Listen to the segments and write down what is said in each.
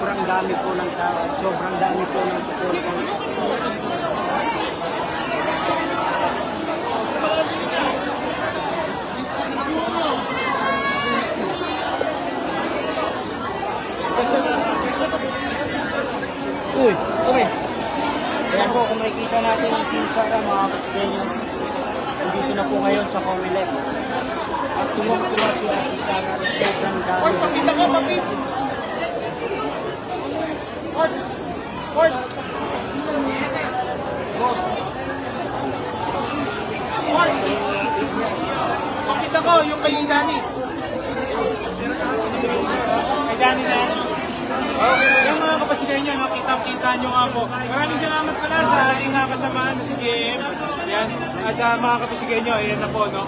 sobrang dami po ng tao, sobrang dami po ng support. Uy, kami. Ayan po, kung makikita natin ang Team Sara, mga Pasigueño, nandito na po ngayon sa Comelec. At tuwang-tuwa si Ate Sara at sobrang dami. Port, pakita ka, papit! Port! Port! Pakita ko yung kay Dani. Kay Dani na. Yung mga kapasigayan nyo, nakita-kita nyo nga po. Maraming salamat pala sa ating uh, kasamaan na si JM. Yan. At uh, mga kapasigayan nyo, ayan na po, no?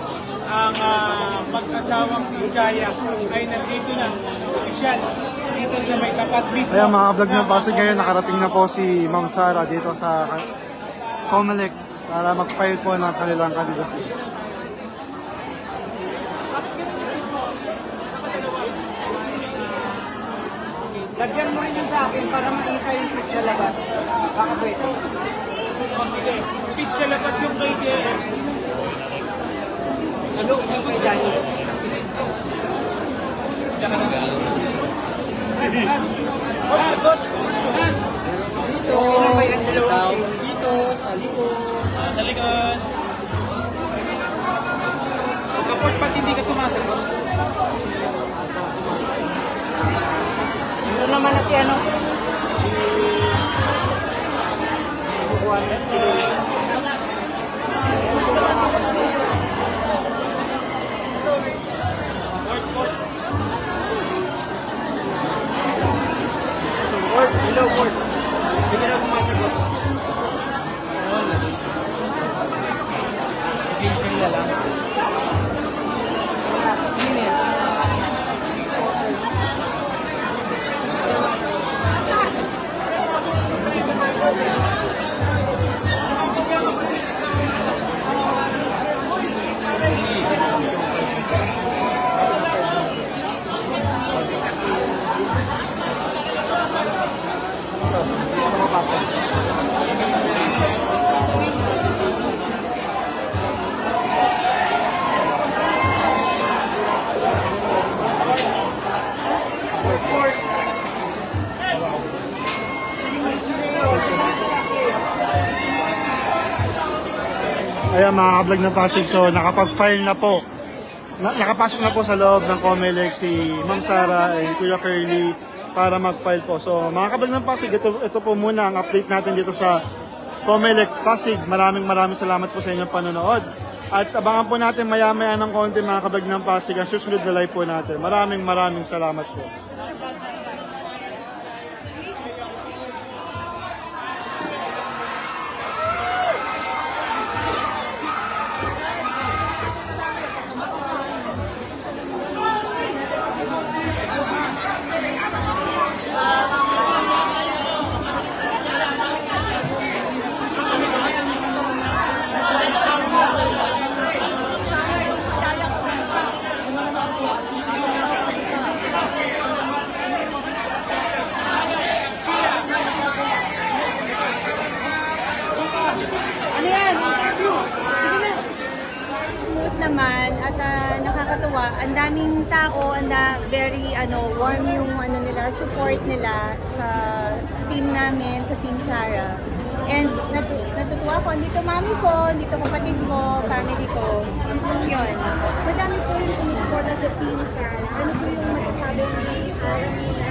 Ang ah, mag-asawang Diskaya ay nandito na. Official. Dito sa may tapat mismo. Ayan mga vlog ng Pasig ngayon, nakarating na po si Ma'am Sara dito sa Comelec para mag-file po ng kanilang kandidacy. Lagyan mo rin yun sa akin para makita yung sa labas. Baka pwede. O sige, sa labas yung kay. Ano, yung kay Johnny. Ah, good. Ah, Dito. Dito, sa likod. Ah, sa likod. So, kapos pati hindi ka sumasagot. Ito naman na si ano? आपल्याला Ayan mga vlog ng Pasig, so nakapag-file na po. Na, nakapasok na po sa loob ng Comelec si Ma'am Sara and Kuya Curly para mag-file po. So mga kablog ng Pasig, ito, ito po muna ang update natin dito sa Comelec Pasig. Maraming maraming salamat po sa inyong panonood. At abangan po natin maya-maya ng konti mga kablog ng Pasig ang susunod na live po natin. Maraming maraming salamat po. Ano yan? Interview. Sige na. smooth naman at ah, nakakatuwa. Ang daming tao, ang da, very ano, warm yung ano nila, support nila sa team namin, sa Team Sara. And natu natutuwa ko, dito mami ko, dito kapatid ko, family ko. Yun. Madami po yung sumusuporta sa Team Sara. Ano po yung masasabi ni Alan nila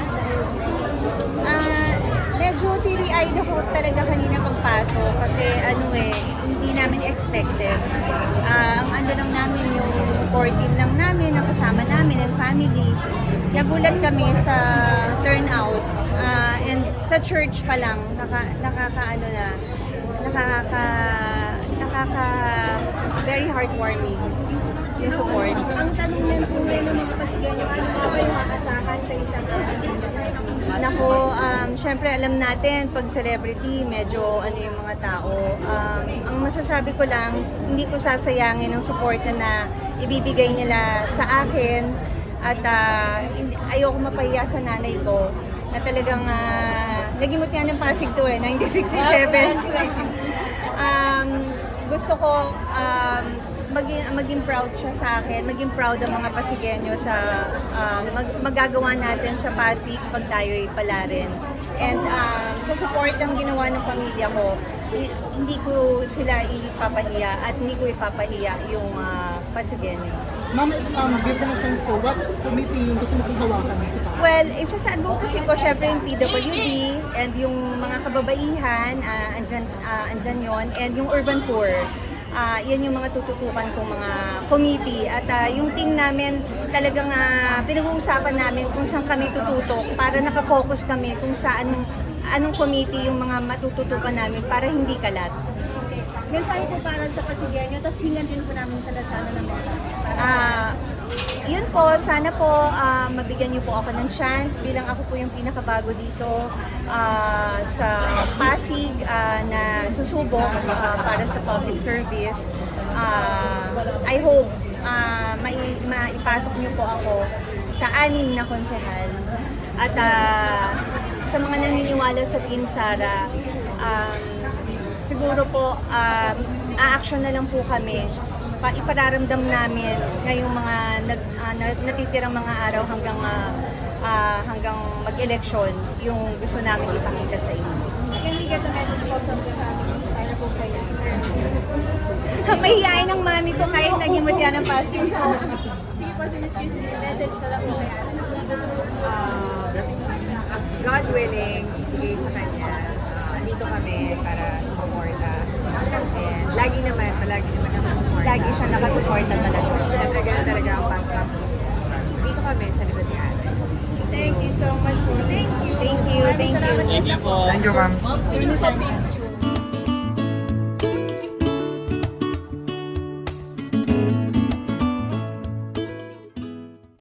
Ah, medyo teary-eyed ako talaga kanina pagpasok kasi ano eh, hindi namin expected. Ah, ang ano lang namin, yung core team lang namin, ang kasama namin and family. Nagulat kami sa turnout ah, and sa church pa lang, naka, nakaka ano na, nakaka, nakaka, very heartwarming yung support. ang tanong din po ngayon ng mga Pasigenyo, ano nga ba yung maasahan sa isang? Nako, um, syempre alam natin, pag celebrity, medyo ano yung mga tao. Um, ang masasabi ko lang, hindi ko sasayangin ang suporta na ibibigay nila sa akin at ah, hindi- ayoko mapahiya sa nanay ko. na talagang uh, nagimot nga ng Pasig to eh, 9667. um, gusto ko um, maging, maging proud siya sa akin, maging proud ang mga Pasigenyo sa um, mag, magagawa natin sa Pasig pag tayo'y pala rin. And um, sa support ng ginawa ng pamilya ko, hindi ko sila ipapahiya at hindi ko ipapahiya yung uh, Pasigenyo. Ma'am, um, give them a chance po. What committee yung gusto mo pong hawakan sa taas? Well, isa sa advocacy ko, syempre yung PWD and yung mga kababaihan, uh, andyan, ah, andyan yon and yung urban poor. Ah, yan yung mga tututukan kong mga committee. At ah, yung team namin, talagang uh, pinag-uusapan namin kung saan kami tututok para nakafocus kami kung saan anong committee yung mga matututukan namin para hindi kalat. Mensahe po para sa Pasigenyo, tapos hingan din po namin sa Lazada ng mensahe. Para sa Ah, yun po, sana po ah, mabigyan niyo po ako ng chance bilang ako po yung pinakabago dito ah, sa Pasig ah, na susubok ah, para sa public service. Ah, I hope ah, mai maipasok niyo po ako sa anim na konsehal. At ah, sa mga naniniwala sa Team Sara, um, siguro po um, a-action na lang po kami pa ipararamdam namin ngayong mga nag, na- natitirang mga araw hanggang ah, ah, hanggang mag-eleksyon yung gusto namin ipakita sa inyo. Can we get a message from the family para po kayo? Mahihain ng mami ko kahit naging matya ng Pasig. Sige po, si Miss Christy, message na lang po kay Ate. uh, willing, ibigay sa kanya. Uh, andito kami para sumuporta. And lagi naman, palagi naman ang sumuporta. Lagi siya nakasuporta talaga. Siyempre, ganun talaga ang backup. Dito kami sa likod ni Ate. Thank you so much po. Thank you. Thank you, thank you. Thank you, ma'am.